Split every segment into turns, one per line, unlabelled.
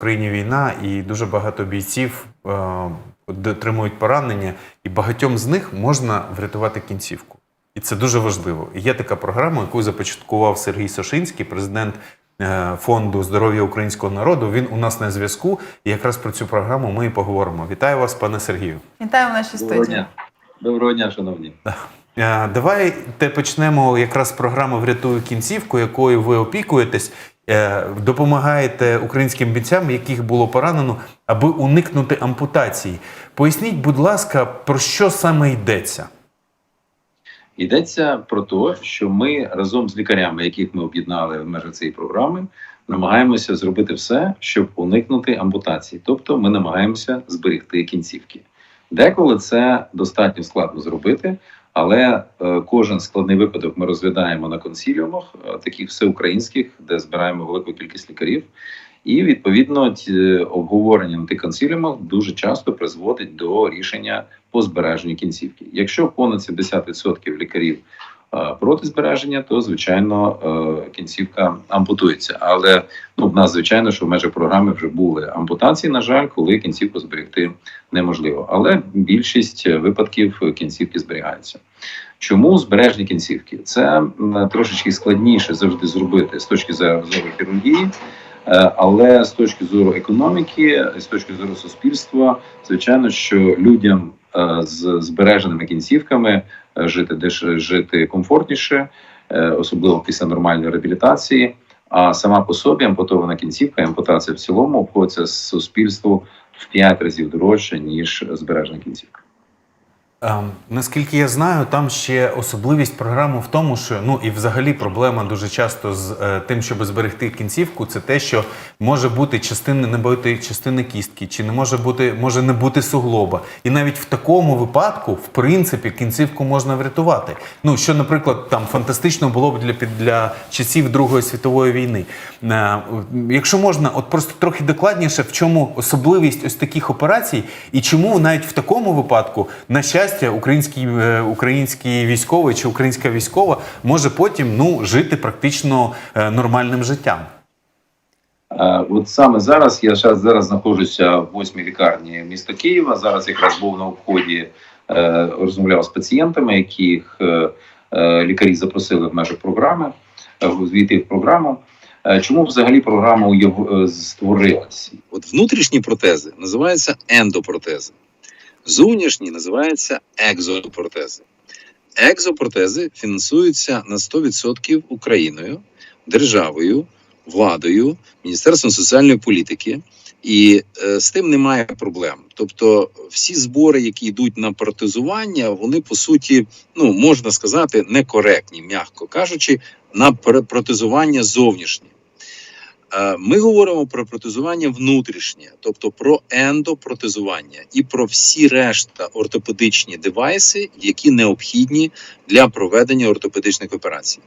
Україні війна, і дуже багато бійців е, отримують поранення, і багатьом з них можна врятувати кінцівку. І це дуже важливо. І є така програма, яку започаткував Сергій Сошинський, президент е, фонду здоров'я українського народу. Він у нас на зв'язку. І якраз про цю програму ми і поговоримо. Вітаю вас, пане Сергію.
Вітаю в нашій
Доброго
студії.
дня. Доброго дня, шановні.
Е, Давайте почнемо якраз з програми Врятую кінцівку, якою ви опікуєтесь, е, допомагаєте українським бійцям, яких було поранено, аби уникнути ампутації. Поясніть, будь ласка, про що саме йдеться?
Йдеться про те, що ми разом з лікарями, яких ми об'єднали в межах цієї програми, намагаємося зробити все, щоб уникнути ампутації. Тобто, ми намагаємося зберегти кінцівки. Деколи це достатньо складно зробити, але е, кожен складний випадок ми розглядаємо на консіліумах, е, таких всеукраїнських, де збираємо велику кількість лікарів. І відповідно ті обговорення на тих консіліумах дуже часто призводить до рішення по збереженню кінцівки. Якщо понад 70% лікарів е, проти збереження, то звичайно е, кінцівка ампутується. Але ну в нас звичайно, що в межах програми вже були ампутації. На жаль, коли кінцівку зберегти неможливо. Але більшість випадків кінцівки зберігаються. Чому збереження кінцівки? Це трошечки складніше завжди зробити з точки зору хірургії. Е, Але з точки зору економіки, з точки зору суспільства, звичайно, що людям е, з збереженими кінцівками е, жити деш жити комфортніше, е, особливо після нормальної реабілітації. А сама по собі ампутована кінцівка, ампутація в цілому обходиться суспільству в 5 разів дорожче ніж збережена кінцівка.
Ем, наскільки я знаю, там ще особливість програми в тому, що ну і взагалі проблема дуже часто з е, тим, щоб зберегти кінцівку, це те, що може бути частини не бути частини кістки, чи не може бути, може не бути суглоба. І навіть в такому випадку, в принципі, кінцівку можна врятувати. Ну що, наприклад, там фантастично було б для для часів Другої світової війни. Е, якщо можна, от просто трохи докладніше, в чому особливість ось таких операцій, і чому навіть в такому випадку, на щастя, український, е, український військовий чи українська військова може потім ну жити практично е, нормальним життям.
Е, От саме зараз я зараз, зараз знаходжуся в восьмій лікарні міста Києва. Зараз якраз був на обході, розмовляв з пацієнтами, яких лікарі запросили в межах програми е, війти в програму. Чому взагалі програма створилась?
От внутрішні протези називаються ендопротези, зовнішні називаються екзопротези. Екзопротези фінансуються на 100% Україною, державою, владою, Міністерством соціальної політики, і е, з тим немає проблем. Тобто, всі збори, які йдуть на протезування, вони по суті, ну можна сказати, некоректні, м'яко кажучи, на пр- протезування зовнішнє. Е, Ми говоримо про протезування внутрішнє, тобто про ендопротезування і про всі решта ортопедичні девайси, які необхідні для проведення ортопедичних операцій.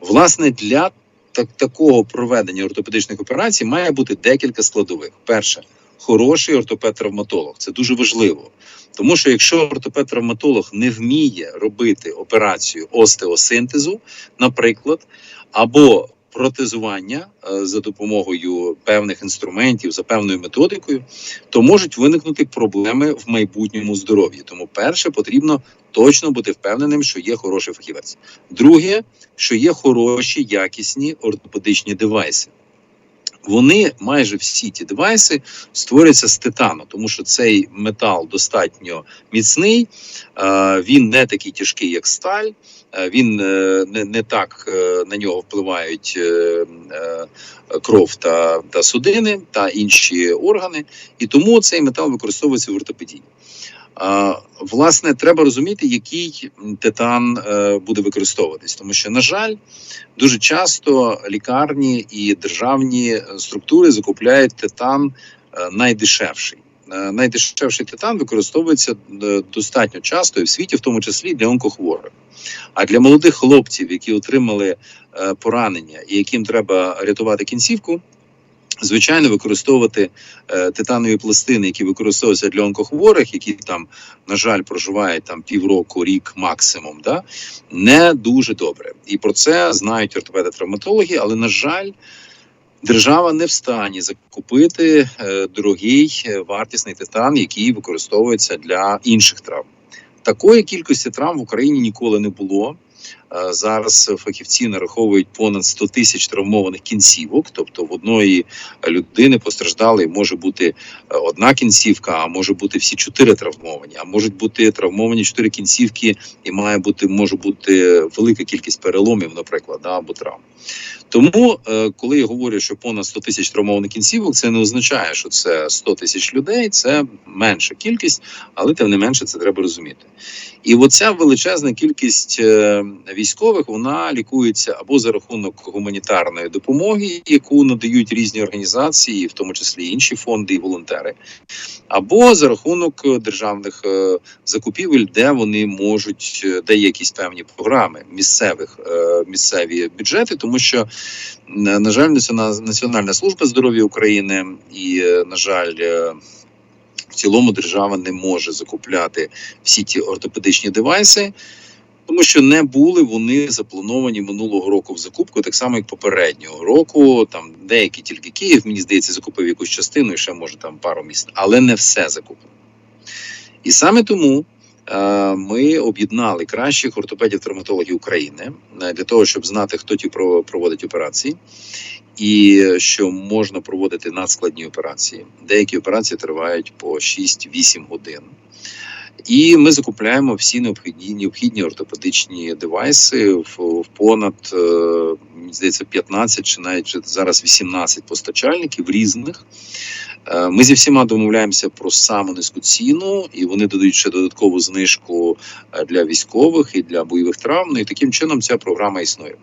Власне, для так, такого проведення ортопедичних операцій має бути декілька складових. Перше, хороший ортопед-травматолог. Це дуже важливо. Тому що якщо ортопед-травматолог не вміє робити операцію остеосинтезу, наприклад, або протезування е, за допомогою певних інструментів, за певною методикою, то можуть виникнути проблеми в майбутньому здоров'ї. Тому перше потрібно точно бути впевненим, що є хороший фахівець. Друге, що є хороші якісні ортопедичні девайси. Вони майже всі ті девайси створюються з титану, тому що цей метал достатньо міцний, е, він не такий тяжкий, як сталь. Е, Він е, не, не так на нього впливають кров та, та судини та інші органи, і тому цей метал використовується в ортопедії. Власне, треба розуміти, який титан е, буде використовуватись, тому що, на жаль, дуже часто лікарні і державні е, структури закупляють титан е, найдешевший. Найдешевший титан використовується достатньо часто і в світі, в тому числі для онкохворих. А для молодих хлопців, які отримали поранення і яким треба рятувати кінцівку, звичайно, використовувати е, титанові пластини, які використовуються для онкохворих, які там, на жаль, проживають там півроку, рік максимум, да, не дуже добре. І про це знають ортопеди-травматологи, але на жаль. держава не в стані закупити е, дорогий е, вартісний титан, який використовується для інших травм. Такої кількості травм в Україні ніколи не було. Зараз фахівці нараховують понад 100 тисяч травмованих кінцівок. Тобто в одної людини постраждали може бути е, одна кінцівка, а може бути всі чотири травмовані, а можуть бути травмовані чотири кінцівки, і має бути може бути велика кількість переломів, наприклад, або травм. Тому, е, коли я говорю, що понад 100 тисяч травмованих кінцівок, це не означає, що це 100 тисяч людей, це менша кількість, але тим не менше це треба розуміти. І оця величезна кількість е, військових вона лікується або за рахунок гуманітарної допомоги, яку надають різні організації, в тому числі інші фонди і волонтери, або за рахунок державних е, закупівель, де вони можуть, е, де є якісь певні програми місцевих е, місцеві бюджети, тому що на жаль, Національна служба здоров'я України і на жаль. В цілому держава не може закупляти всі ті ортопедичні девайси, тому що не були вони заплановані минулого року в закупку, так само як попереднього року. Там деякі тільки Київ, мені здається, закупив якусь частину і ще може там пару міст, але не все закуплено. І саме тому е, ми об'єднали кращих ортопедів-травматологів України е, для того, щоб знати, хто ті проводить операції, і що можна проводити надскладні операції. Деякі операції тривають по 6-8 годин. І ми закупляємо всі необхідні необхідні ортопедичні девайси в, понад е, здається 15 чи навіть зараз 18 постачальників різних. Е, Ми зі всіма домовляємося про саму низьку ціну, і вони додають ще додаткову знижку е, для військових і для бойових травм. Ну і таким чином ця програма існує.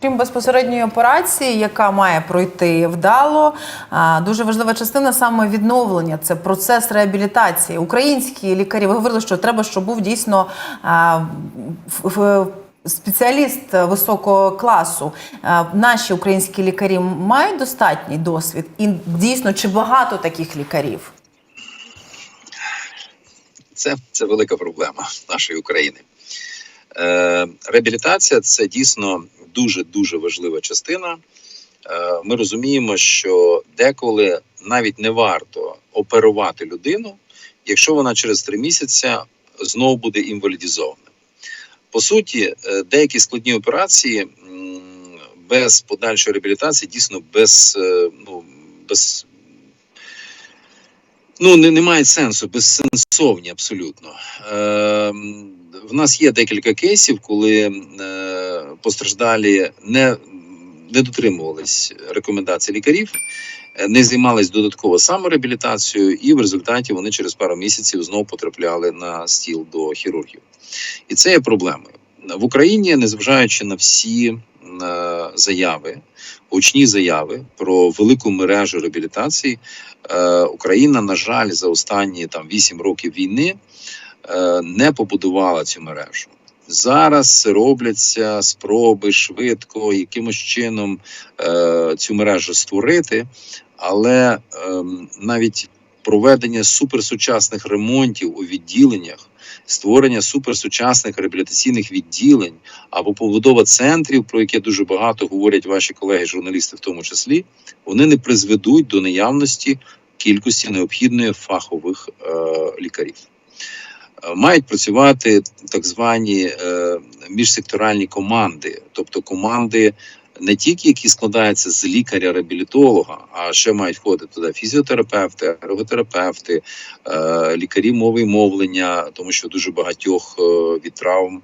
Крім безпосередньої операції, яка має пройти вдало, дуже важлива частина саме відновлення це процес реабілітації. Українські лікарі ви говорили, що треба, щоб був дійсно в- спеціаліст високого класу. Наші українські лікарі мають достатній досвід, і дійсно чи багато таких лікарів?
Це, це велика проблема нашої України. Е, реабілітація це дійсно дуже дуже важлива частина. Е, ми розуміємо, що деколи навіть не варто оперувати людину, якщо вона через три місяці знову буде інвалідізована. По суті, е, деякі складні операції без подальшої реабілітації дійсно без, е, ну, без ну не, не мають сенсу, безсенсовні абсолютно. Е, в нас є декілька кейсів, коли е, постраждалі не, не дотримувались рекомендацій лікарів, е, не займались додатково самореабілітацією, і в результаті вони через пару місяців знову потрапляли на стіл до хірургів. І це є проблемою в Україні, незважаючи на всі е, заяви, гучні заяви про велику мережу реабілітації. Е, Україна, на жаль, за останні там 8 років війни не побудувала цю мережу. Зараз робляться спроби швидко якимось чином е, цю мережу створити, але ем, навіть проведення суперсучасних ремонтів у відділеннях, створення суперсучасних реабілітаційних відділень або побудова центрів, про яке дуже багато говорять ваші колеги, журналісти, в тому числі, вони не призведуть до наявності кількості необхідної фахових е, лікарів. Мають працювати так звані е, міжсекторальні команди, тобто команди не тільки які складаються з лікаря-реабілітолога, а ще мають входити туди фізіотерапевти, ерготерапевти, е, лікарі мови і мовлення, тому що дуже багатьох е, від травм,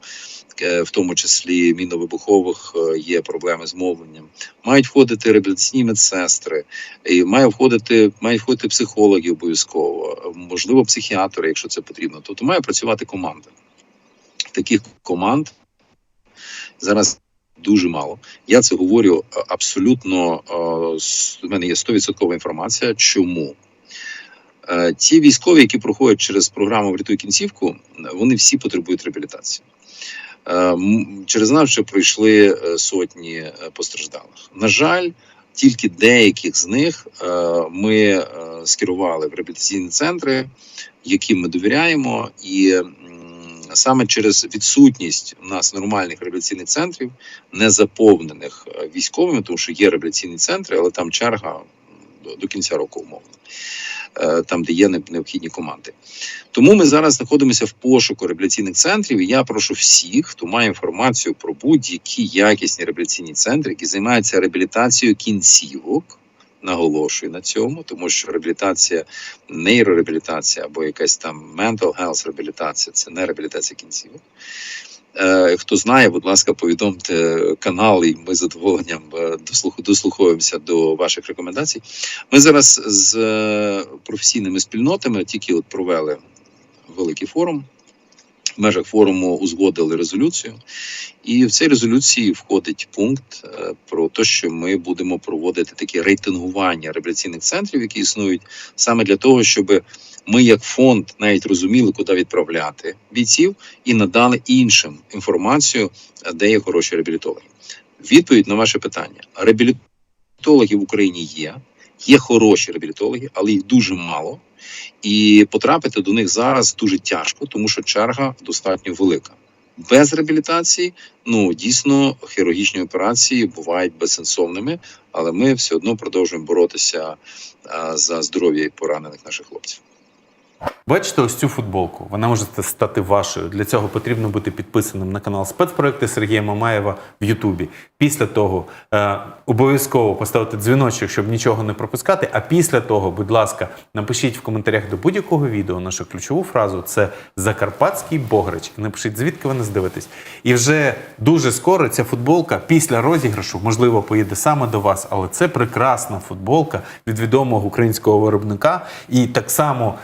е, в тому числі міновибухових, є проблеми з мовленням. Мають входити реабілітаційні медсестри, і має входити, мають входити психологи обов'язково, можливо, психіатри, якщо це потрібно. Тобто має працювати команда. Таких команд зараз дуже мало. Я це говорю е, абсолютно. е, У мене є 100% інформація. Чому? Е, Ті військові, які проходять через програму «Врятуй кінцівку, вони всі потребують реабілітації. Е, Через нас вже пройшли е, сотні е, постраждалих. На жаль, тільки деяких з них е, ми е, скерували в реабілітаційні центри, яким ми довіряємо, і саме через відсутність у нас нормальних реабілітаційних центрів, не заповнених е, військовими, тому що є реабілітаційні центри, але там черга до, кінця року умовно. е, Там, де є необхідні команди, тому ми зараз знаходимося в пошуку реабілітаційних центрів. І я прошу всіх, хто має інформацію про будь-які якісні реабілітаційні центри, які займаються реабілітацією кінцівок. Наголошую на цьому, тому що реабілітація, нейрореабілітація або якась там mental health реабілітація це не реабілітація кінцівок. Е, хто знає, будь ласка, повідомте канал, і ми з задоволенням е, дослуховуємося до ваших рекомендацій. Ми зараз з е, професійними спільнотами тільки от провели великий форум. В межах форуму узгодили резолюцію, і в цій резолюції входить пункт е, про те, що ми будемо проводити такі рейтингування реабілітаційних центрів, які існують саме для того, щоб ми, як фонд, навіть розуміли, куди відправляти бійців, і надали іншим інформацію, е, де є хороші реабілітологи. Відповідь на ваше питання: реабілітологи в Україні є, є хороші реабілітологи, але їх дуже мало. І потрапити до них зараз дуже тяжко, тому що черга достатньо велика. Без реабілітації, ну дійсно, хірургічні операції бувають безсенсовними, але ми все одно продовжуємо боротися за здоров'я поранених наших хлопців.
Бачите ось цю футболку. Вона може стати вашою. Для цього потрібно бути підписаним на канал спецпроекти Сергія Мамаєва в Ютубі. Після того е, обов'язково поставити дзвіночок, щоб нічого не пропускати. А після того, будь ласка, напишіть в коментарях до будь-якого відео нашу ключову фразу це Закарпатський Бограч. Напишіть, звідки ви нас дивитесь. І вже дуже скоро ця футболка після розіграшу, можливо, поїде саме до вас, але це прекрасна футболка від відомого українського виробника. І так само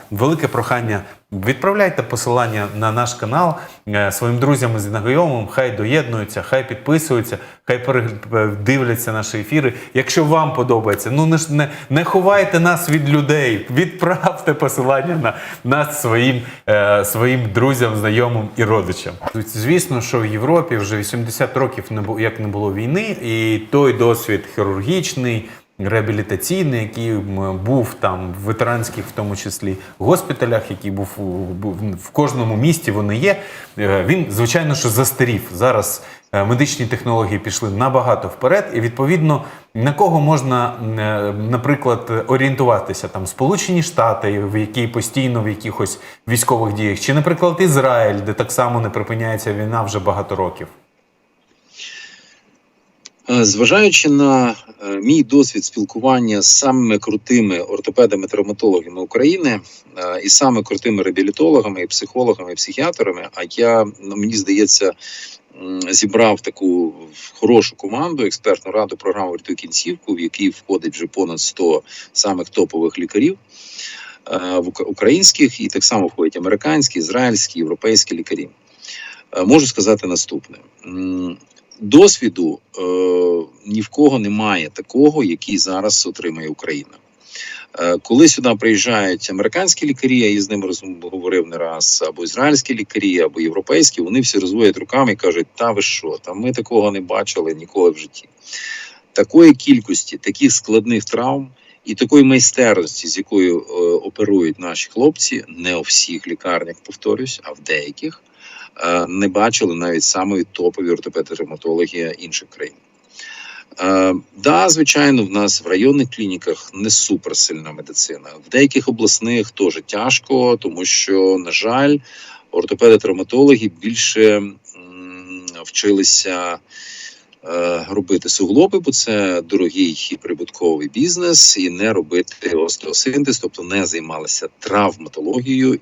велике прохання. Відправляйте посилання на наш канал е, своїм друзям і знайомим, хай доєднуються, хай підписуються, хай передивляться наші ефіри. Якщо вам подобається, ну не, не, не ховайте нас від людей, відправте посилання на нас своїм, е, своїм друзям, знайомим і родичам. Звісно, що в Європі вже 80 років не як не було війни, і той досвід хірургічний реабілітаційний, який був там в ветеранських, в тому числі госпіталях, який був, в кожному місті. Вони є. е, Він звичайно, що застарів зараз. е, Медичні технології пішли набагато вперед, і відповідно на кого можна, е, наприклад, орієнтуватися там Сполучені Штати, в які постійно в якихось військових діях, чи, наприклад, Ізраїль, де так само не припиняється війна вже багато років.
Е, Зважаючи на е, мій досвід спілкування з самими крутими ортопедами-травматологами України е, і саме крутими реабілітологами, і психологами, і психіатрами, а я ну, мені здається зібрав таку хорошу команду, експертну раду програму «Врятуй кінцівку, в якій входить вже понад 100 самих топових лікарів. Українських і так само входять американські, ізраїльські, європейські лікарі. Можу сказати наступне: досвіду е, ні в кого немає такого, який зараз отримає Україна. Е, Коли сюди приїжджають американські лікарі, я із ними говорив не раз, або ізраїльські лікарі, або європейські, вони всі розводять руками і кажуть: та ви що, та ми такого не бачили ніколи в житті. Такої кількості таких складних травм і такої майстерності, з якою е, оперують наші хлопці, не у всіх лікарнях, повторюсь, а в деяких не бачили навіть самої топові ортопеди-травматологи інших країн. Е, да, звичайно, в нас в районних клініках не суперсильна медицина. В деяких обласних теж тяжко, тому що, на жаль, ортопеди-травматологи більше вчилися е, робити суглоби, бо це дорогий і прибутковий бізнес, і не робити остеосинтез, тобто не займалися травматологією.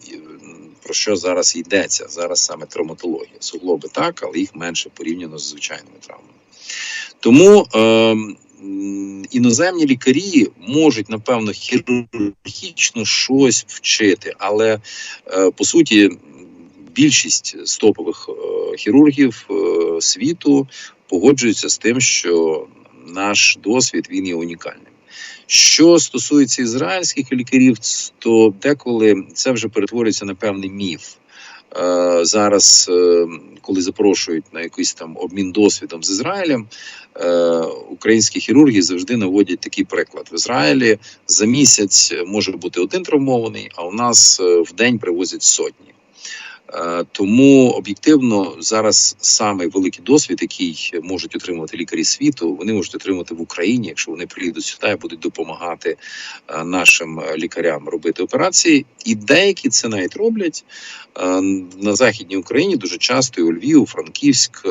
Про що зараз йдеться? Зараз саме травматологія. Суглоби так, але їх менше порівняно з звичайними травмами. Тому е, іноземні лікарі можуть, напевно, хірургічно щось вчити, але е, по суті, більшість стопових е, хірургів е, світу погоджуються з тим, що наш досвід він є унікальним. Що стосується ізраїльських лікарів, то деколи це вже перетворюється на певний міф. Е, Зараз, е, коли запрошують на якийсь там обмін досвідом з Ізраїлем, е, українські хірурги завжди наводять такий приклад: в Ізраїлі за місяць може бути один травмований, а у нас в день привозять сотні. Е, Тому об'єктивно зараз самий великий досвід, який можуть отримувати лікарі світу, вони можуть отримати в Україні, якщо вони приїдуть сюди і будуть допомагати е, нашим е, лікарям робити операції. І деякі це навіть роблять на західній Україні. Дуже часто і у Львів, у Франківськ.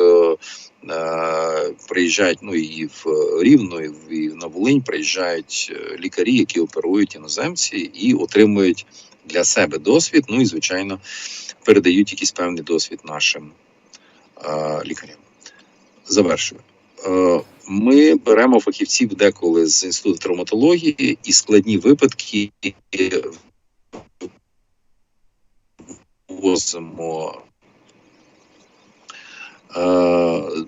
Приїжджають ну і в Рівно, і на Волинь приїжджають лікарі, які оперують іноземці і отримують для себе досвід. Ну і звичайно передають якийсь певний досвід нашим е, лікарям. Завершую. Е, Ми беремо фахівців деколи з інституту травматології і складні випадки возимо. Е,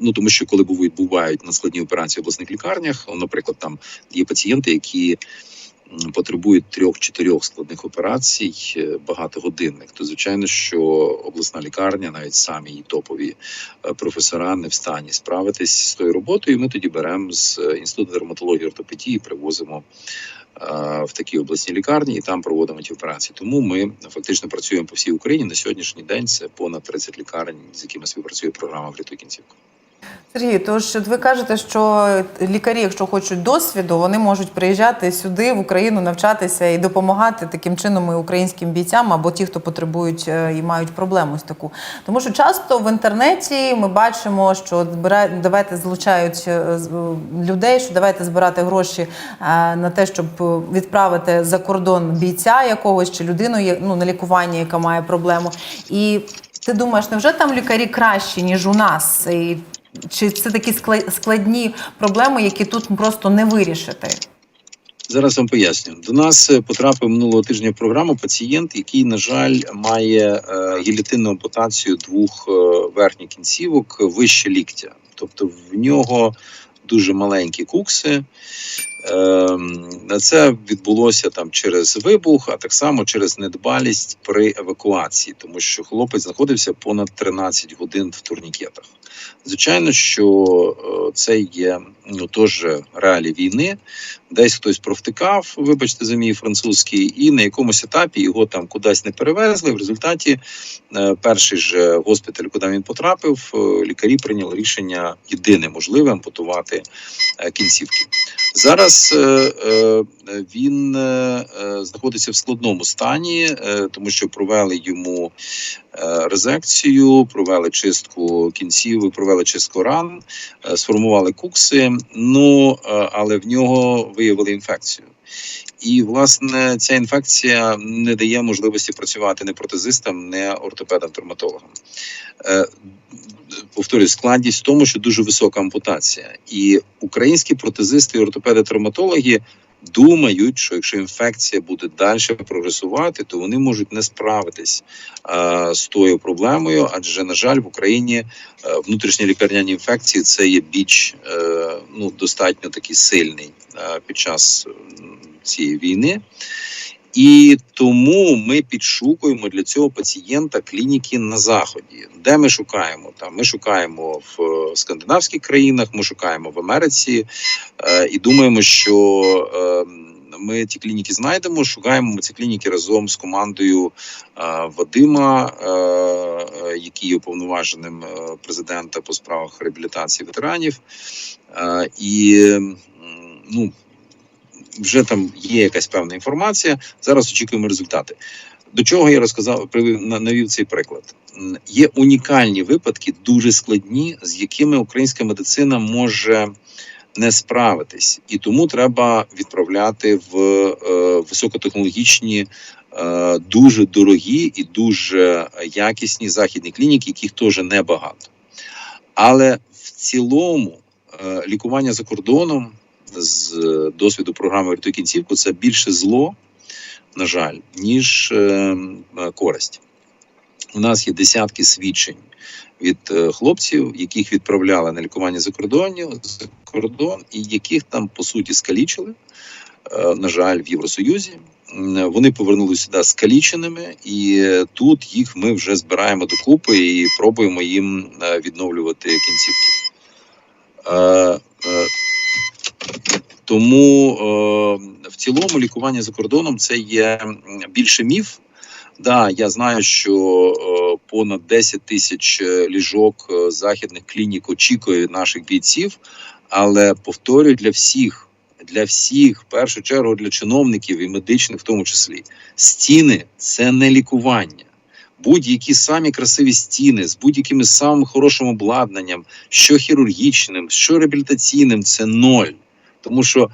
ну тому що коли бувають бувають надскладні операції в обласних лікарнях, наприклад, там є пацієнти, які потребують трьох-чотирьох складних операцій е, багатогодинних, то звичайно, що обласна лікарня, навіть самі її топові е, професора, не в стані справитись з тою роботою. І ми тоді беремо з е, інституту дерматології ортопедії, привозимо в такі обласні лікарні і там проводимо ті операції. Тому ми фактично працюємо по всій Україні. На сьогоднішній день це понад 30 лікарень, з якими співпрацює програма «Врятуй кінцівку.
Сергій, тож ви кажете, що лікарі, якщо хочуть досвіду, вони можуть приїжджати сюди в Україну, навчатися і допомагати таким чином і українським бійцям або ті, хто потребують е, і мають проблему з таку. Тому що часто в інтернеті ми бачимо, що давайте залучають е, е, людей, що давайте збирати гроші на те, щоб відправити за кордон бійця якогось чи людину ну, на лікування, яка має проблему. І ти думаєш, невже там лікарі кращі, ніж у нас? І чи це такі складні проблеми, які тут просто не вирішити?
Зараз вам поясню. До нас е, потрапив минулого тижня в програму пацієнт, який, на жаль, має е, гілітинну ампутацію двох е, верхніх кінцівок вище ліктя. Тобто в нього дуже маленькі кукси. Ем, Це відбулося там через вибух, а так само через недбалість при евакуації, тому що хлопець знаходився понад 13 годин в турнікетах. Звичайно, що е, це є ну теж реалії війни. Десь хтось провтикав, вибачте за мій французький, і на якомусь етапі його там кудись не перевезли. В результаті е, перший же госпіталь, куди він потрапив, е, лікарі прийняли рішення єдине можливе ампутувати кінцівки. Зараз е, е, він е, знаходиться в складному стані, тому що провели йому резекцію, провели чистку кінців, провели чистку ран, сформували кукси. Ну але в нього виявили інфекцію. І власне ця інфекція не дає можливості працювати не протезистам, не ортопедам-травматологам. Повторюю, складність в тому, що дуже висока ампутація, і українські протезисти і ортопеди-травматологи думають, що якщо інфекція буде далі прогресувати, то вони можуть не справитись е, з тою проблемою. Адже, на жаль, в Україні е, внутрішні лікарняні інфекції це є біч е, ну достатньо такий сильний е, під час цієї війни. І тому ми підшукуємо для цього пацієнта клініки на заході. Де ми шукаємо? Там ми шукаємо в е, скандинавських країнах, ми шукаємо в Америці е, і думаємо, що е, ми ті клініки знайдемо. Шукаємо ці клініки разом з командою Вадима, який є уповноваженим президента по справах реабілітації ветеранів. І ну вже там є якась певна інформація. Зараз очікуємо результати. До чого я розказав, привів на- навів цей приклад. Є унікальні випадки, дуже складні, з якими українська медицина може не справитись, і тому треба відправляти в е, високотехнологічні, е, дуже дорогі і дуже якісні західні клініки, яких теж небагато. Але в цілому е, лікування за кордоном з е, досвіду програми «Врятуй кінцівку це більше зло, на жаль, ніж е, е, користь. У нас є десятки свідчень від хлопців, яких відправляли на лікування за кордоні, за кордон, і яких там по суті скалічили. На жаль, в Євросоюзі. Вони повернулися сюди скаліченими, і тут їх ми вже збираємо докупи і пробуємо їм відновлювати кінцівки. Тому е, в цілому лікування за кордоном це є більше міф. Да, я знаю, що е, понад 10 тисяч е, ліжок е, західних клінік очікує наших бійців, але повторюю для всіх, для всіх, в першу чергу для чиновників і медичних, в тому числі, стіни це не лікування. Будь-які самі красиві стіни з будь-яким самим хорошим обладнанням, що хірургічним, що реабілітаційним, це ноль. Тому що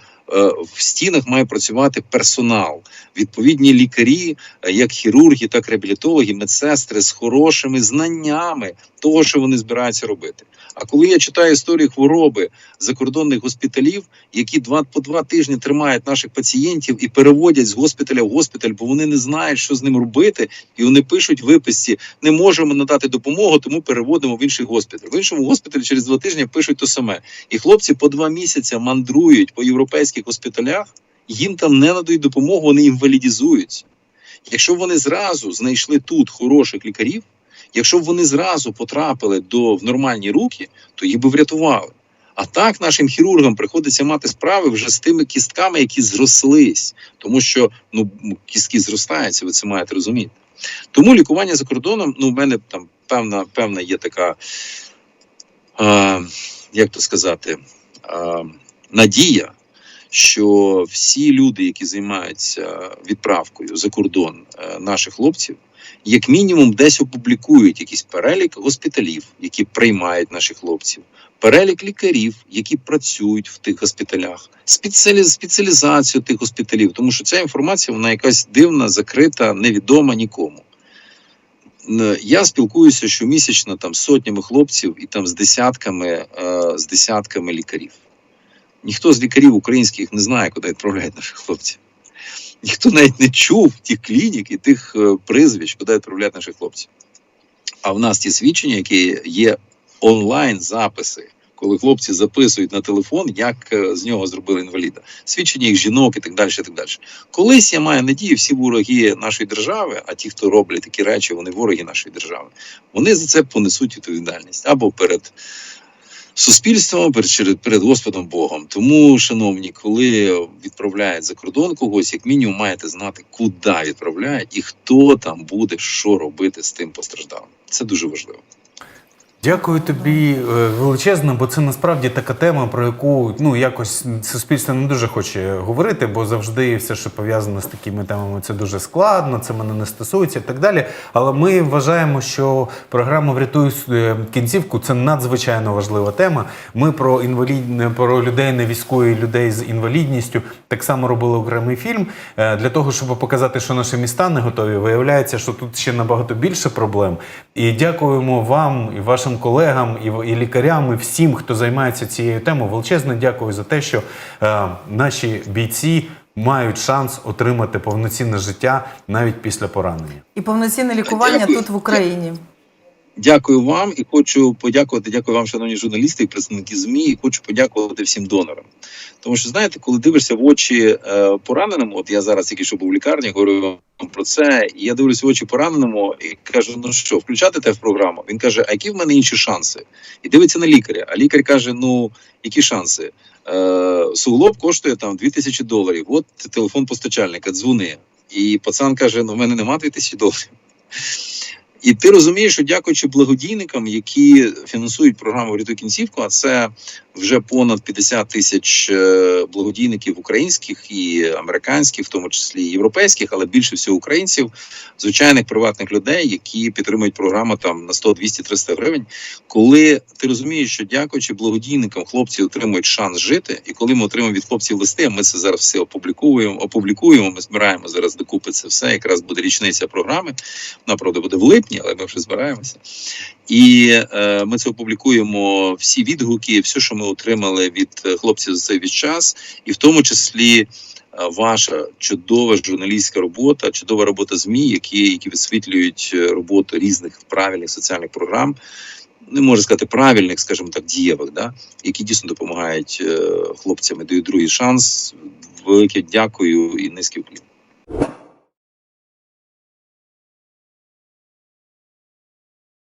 в стінах має працювати персонал, відповідні лікарі, е, як хірурги, так і реабілітологи, медсестри з хорошими знаннями того, що вони збираються робити. А коли я читаю історії хвороби закордонних госпіталів, які два по два тижні тримають наших пацієнтів і переводять з госпіталя в госпіталь, бо вони не знають, що з ним робити, і вони пишуть виписці: не можемо надати допомогу, тому переводимо в інший госпіталь. В іншому госпіталі через два тижні пишуть то саме. І хлопці по два місяці мандрують по європейських госпіталях, їм там не надають допомогу, вони інвалідізуються. Якщо вони зразу знайшли тут хороших лікарів, якщо б вони зразу потрапили до в нормальні руки, то їх би врятували. А так нашим хірургам приходиться мати справи вже з тими кістками, які зрослись, тому що ну кістки зростаються, ви це маєте розуміти. Тому лікування за кордоном, ну, в мене там певна, певна є така, а, як то сказати, а, надія, що всі люди, які займаються відправкою за кордон е, наших хлопців, як мінімум десь опублікують якийсь перелік госпіталів, які приймають наших хлопців, перелік лікарів, які працюють в тих госпіталях, спеціалі... спеціалізацію тих госпіталів, тому що ця інформація вона якась дивна, закрита, невідома нікому. Я спілкуюся щомісячно там з сотнями хлопців і там з десятками, е, з десятками лікарів. Ніхто з лікарів українських не знає, куди відправляють наших хлопців. Ніхто навіть не чув тих клінік і тих е, куди відправляють наших хлопців. А в нас ті свідчення, які є онлайн записи, коли хлопці записують на телефон, як е, з нього зробили інваліда, свідчення їх жінок і так далі. Так далі. Колись я маю надію, всі вороги нашої держави, а ті, хто роблять такі речі, вони вороги нашої держави. Вони за це понесуть відповідальність або перед суспільством, перед, перед- Господом Богом. Тому, шановні, коли відправляють за кордон когось, як мінімум маєте знати, куди відправляють і хто там буде що робити з тим постраждалим. Це дуже важливо.
Дякую тобі е, величезно, бо це насправді така тема, про яку ну якось суспільство не дуже хоче говорити, бо завжди все, що пов'язано з такими темами, це дуже складно, це мене не стосується і так далі. Але ми вважаємо, що програма Врятуй е, кінцівку це надзвичайно важлива тема. Ми про інвалід про людей на візку і людей з інвалідністю так само робили окремий фільм е, для того, щоб показати, що наші міста не готові. Виявляється, що тут ще набагато більше проблем. І дякуємо вам і вашим колегам, і, і лікарям, і всім, хто займається цією темою. Величезне дякую за те, що е, наші бійці мають шанс отримати повноцінне життя навіть після поранення.
І повноцінне лікування тут в Україні.
Дякую вам і хочу подякувати. Дякую вам, шановні журналісти і представники ЗМІ. І хочу подякувати всім донорам. Тому що знаєте, коли дивишся в очі е, пораненому, от я зараз тільки що був в лікарні, говорю вам про це. І я дивлюся в очі пораненому і кажу: ну що, включати те в програму? Він каже: А які в мене інші шанси? І дивиться на лікаря. А лікар каже: Ну які шанси? Е, суглоб коштує там 2000 доларів. От телефон постачальника, дзвони. І пацан каже: Ну, в мене нема 2000 доларів. І ти розумієш, що дякуючи благодійникам, які фінансують програму «Врятуй кінцівку, а це вже понад 50 тисяч е, благодійників українських і американських, в тому числі європейських, але більше всього українців, звичайних приватних людей, які підтримують програму там на 100, 200, 300 гривень. Коли ти розумієш, що дякуючи благодійникам, хлопці отримують шанс жити, і коли ми отримаємо від хлопців листи, ми це зараз все опублікуємо. Опублікуємо. Ми збираємо зараз докупи це все. Якраз буде річниця програми. Вона правда буде в липні, але ми вже збираємося. І е, ми це опублікуємо всі відгуки, все, що ми отримали від е, хлопців за цей час, і в тому числі. е, Ваша чудова журналістська робота, чудова робота ЗМІ, які, які висвітлюють е, роботу різних правильних соціальних програм, не можу сказати правильних, скажімо так, дієвих, да? які дійсно допомагають хлопцям і дають другий шанс. Велике дякую і низький уклін.